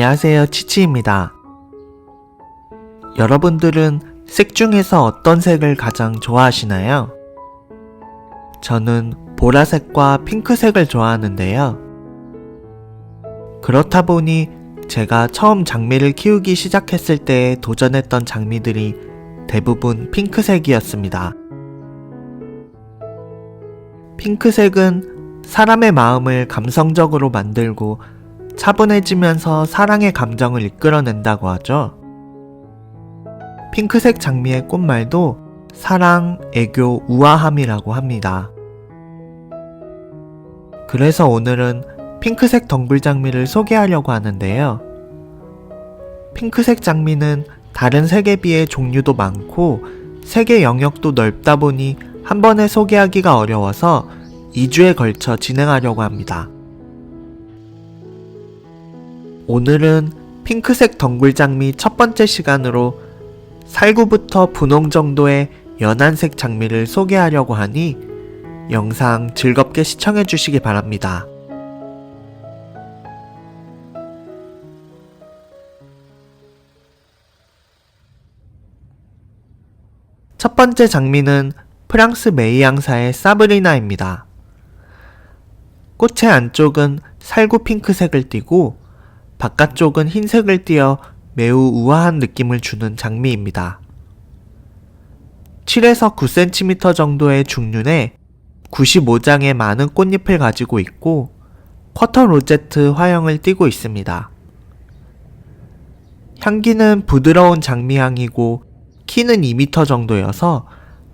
안녕하세요, 치치입니다. 여러분들은 색 중에서 어떤 색을 가장 좋아하시나요? 저는 보라색과 핑크색을 좋아하는데요. 그렇다 보니 제가 처음 장미를 키우기 시작했을 때 도전했던 장미들이 대부분 핑크색이었습니다. 핑크색은 사람의 마음을 감성적으로 만들고 차분해지면서 사랑의 감정을 이끌어낸다고 하죠. 핑크색 장미의 꽃말도 사랑, 애교, 우아함이라고 합니다. 그래서 오늘은 핑크색 덩굴 장미를 소개하려고 하는데요. 핑크색 장미는 다른 색에 비해 종류도 많고 색의 영역도 넓다 보니 한 번에 소개하기가 어려워서 2주에 걸쳐 진행하려고 합니다. 오늘은 핑크색 덩굴장미 첫 번째 시간으로 살구부터 분홍 정도의 연한색 장미를 소개하려고 하니 영상 즐겁게 시청해 주시기 바랍니다. 첫 번째 장미는 프랑스 메이앙사의 사브리나입니다. 꽃의 안쪽은 살구 핑크색을 띠고 바깥쪽은 흰색을 띠어 매우 우아한 느낌을 주는 장미입니다. 7에서 9cm 정도의 중륜에 95장의 많은 꽃잎을 가지고 있고 쿼터 로제트 화형을 띠고 있습니다. 향기는 부드러운 장미향이고 키는 2m 정도여서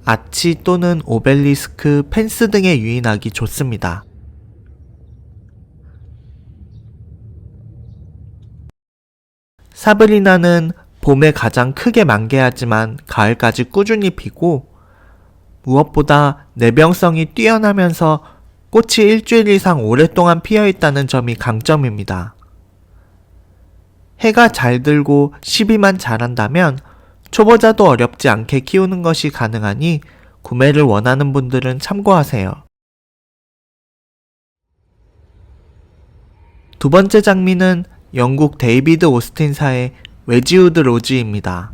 아치 또는 오벨리스크 펜스 등에 유인하기 좋습니다. 사브리나는 봄에 가장 크게 만개하지만 가을까지 꾸준히 피고 무엇보다 내병성이 뛰어나면서 꽃이 일주일 이상 오랫동안 피어 있다는 점이 강점입니다. 해가 잘 들고 시비만 잘한다면 초보자도 어렵지 않게 키우는 것이 가능하니 구매를 원하는 분들은 참고하세요. 두 번째 장미는 영국 데이비드 오스틴사의 웨지우드 로즈입니다.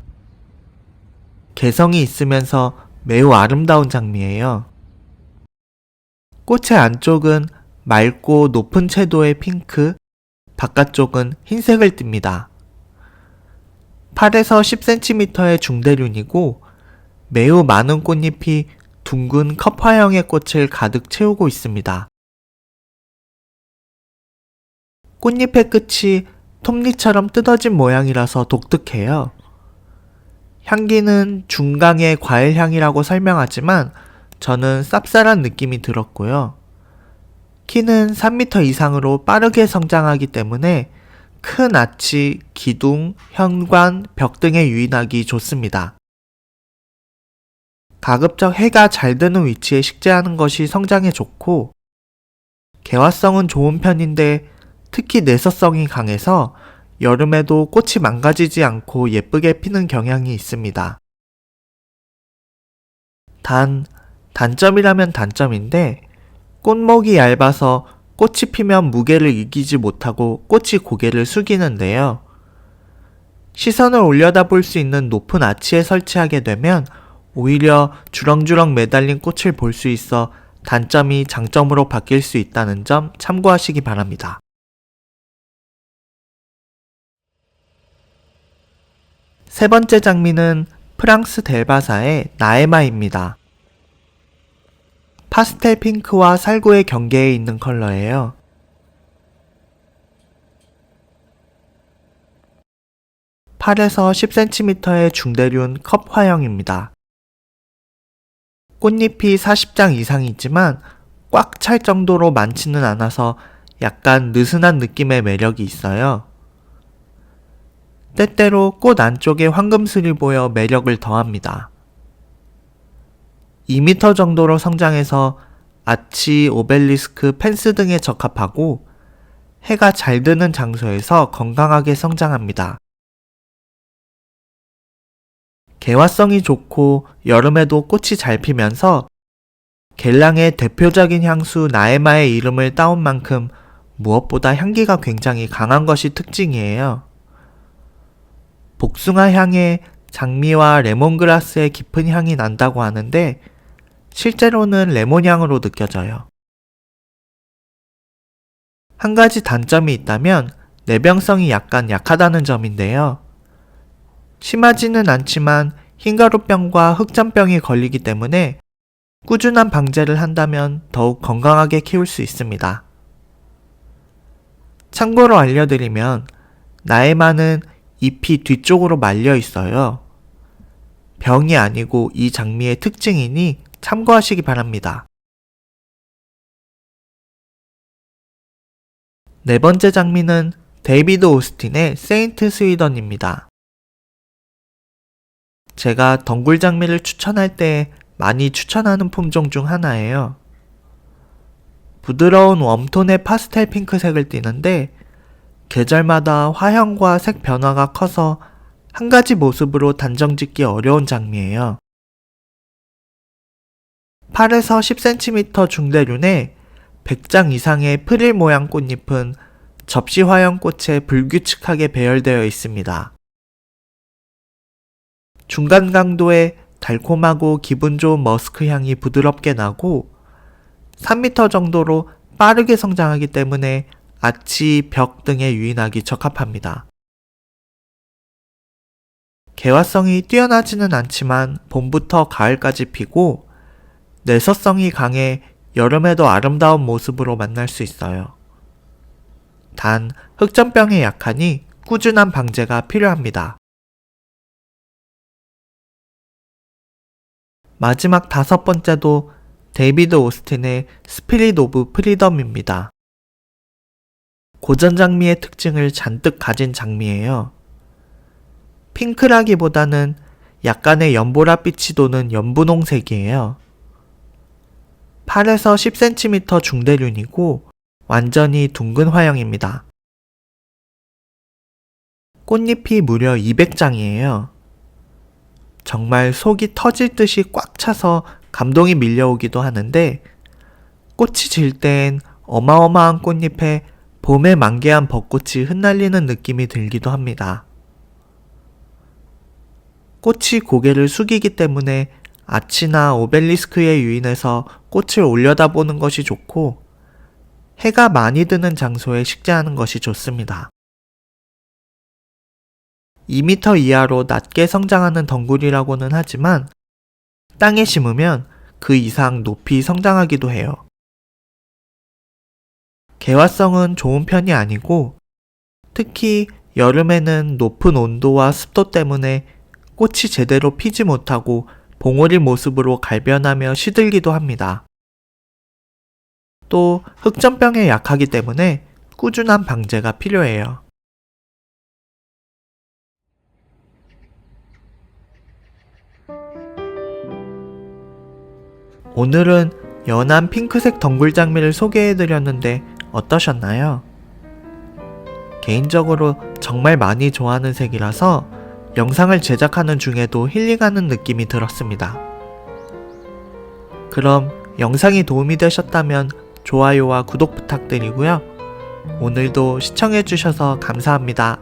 개성이 있으면서 매우 아름다운 장미예요. 꽃의 안쪽은 맑고 높은 채도의 핑크, 바깥쪽은 흰색을 띱니다. 8에서 10cm의 중대륜이고 매우 많은 꽃잎이 둥근 컵화형의 꽃을 가득 채우고 있습니다. 꽃잎의 끝이 톱니처럼 뜯어진 모양이라서 독특해요. 향기는 중강의 과일 향이라고 설명하지만 저는 쌉쌀한 느낌이 들었고요. 키는 3m 이상으로 빠르게 성장하기 때문에 큰 아치, 기둥, 현관, 벽 등에 유인하기 좋습니다. 가급적 해가 잘 드는 위치에 식재하는 것이 성장에 좋고, 개화성은 좋은 편인데 특히 내서성이 강해서 여름에도 꽃이 망가지지 않고 예쁘게 피는 경향이 있습니다. 단, 단점이라면 단점인데, 꽃목이 얇아서 꽃이 피면 무게를 이기지 못하고 꽃이 고개를 숙이는데요. 시선을 올려다 볼 수 있는 높은 아치에 설치하게 되면 오히려 주렁주렁 매달린 꽃을 볼 수 있어 단점이 장점으로 바뀔 수 있다는 점 참고하시기 바랍니다. 세 번째 장미는 프랑스 델바사의 나에마입니다. 파스텔 핑크와 살구의 경계에 있는 컬러예요. (8에서 10cm의 중대륜 컵 화형입니다. 꽃잎이 40장 이상이지만 꽉 찰 정도로 많지는 않아서 약간 느슨한 느낌의 매력이 있어요. 때때로 꽃 안쪽에 황금슬이 보여 매력을 더합니다. 2m 정도로 성장해서 아치, 오벨리스크, 펜스 등에 적합하고 해가 잘 드는 장소에서 건강하게 성장합니다. 개화성이 좋고 여름에도 꽃이 잘 피면서 겔랑의 대표적인 향수 나에마의 이름을 따온 만큼 무엇보다 향기가 굉장히 강한 것이 특징이에요. 복숭아 향에 장미와 레몬그라스의 깊은 향이 난다고 하는데 실제로는 레몬 향으로 느껴져요. 한 가지 단점이 있다면 내병성이 약간 약하다는 점인데요. 심하지는 않지만 흰가루병과 흑점병이 걸리기 때문에 꾸준한 방제를 한다면 더욱 건강하게 키울 수 있습니다. 참고로 알려드리면 나에마는 잎이 뒤쪽으로 말려 있어요. 병이 아니고 이 장미의 특징이니 참고하시기 바랍니다. 네 번째 장미는 데이비드 오스틴의 세인트 스위던입니다. 제가 덩굴 장미를 추천할 때 많이 추천하는 품종 중 하나예요. 부드러운 웜톤의 파스텔 핑크색을 띠는데 계절마다 화형과 색 변화가 커서 한 가지 모습으로 단정 짓기 어려운 장미예요. 8에서 10cm 중대륜에 100장 이상의 프릴 모양 꽃잎은 접시 화형 꽃에 불규칙하게 배열되어 있습니다. 중간 강도의 달콤하고 기분 좋은 머스크 향이 부드럽게 나고 3m 정도로 빠르게 성장하기 때문에 아치, 벽 등에 유인하기 적합합니다. 개화성이 뛰어나지는 않지만 봄부터 가을까지 피고 내서성이 강해 여름에도 아름다운 모습으로 만날 수 있어요. 단 흑점병에 약하니 꾸준한 방제가 필요합니다. 마지막 다섯 번째도 데이비드 오스틴의 스피릿 오브 프리덤입니다. 고전 장미의 특징을 잔뜩 가진 장미예요. 핑크라기보다는 약간의 연보라빛이 도는 연분홍색이에요. 8에서 10cm 중대륜이고 완전히 둥근 화형입니다. 꽃잎이 무려 200장이에요. 정말 속이 터질 듯이 꽉 차서 감동이 밀려오기도 하는데 꽃이 질 땐 어마어마한 꽃잎에 봄에 만개한 벚꽃이 흩날리는 느낌이 들기도 합니다. 꽃이 고개를 숙이기 때문에 아치나 오벨리스크에 유인해서 꽃을 올려다보는 것이 좋고 해가 많이 드는 장소에 식재하는 것이 좋습니다. 2m 이하로 낮게 성장하는 덩굴이라고는 하지만 땅에 심으면 그 이상 높이 성장하기도 해요. 개화성은 좋은 편이 아니고 특히 여름에는 높은 온도와 습도 때문에 꽃이 제대로 피지 못하고 봉오리 모습으로 갈변하며 시들기도 합니다. 또 흑점병에 약하기 때문에 꾸준한 방제가 필요해요. 오늘은 연한 핑크색 덩굴 장미를 소개해드렸는데 어떠셨나요? 개인적으로 정말 많이 좋아하는 색이라서 영상을 제작하는 중에도 힐링하는 느낌이 들었습니다. 그럼 영상이 도움이 되셨다면 좋아요와 구독 부탁드리고요. 오늘도 시청해주셔서 감사합니다.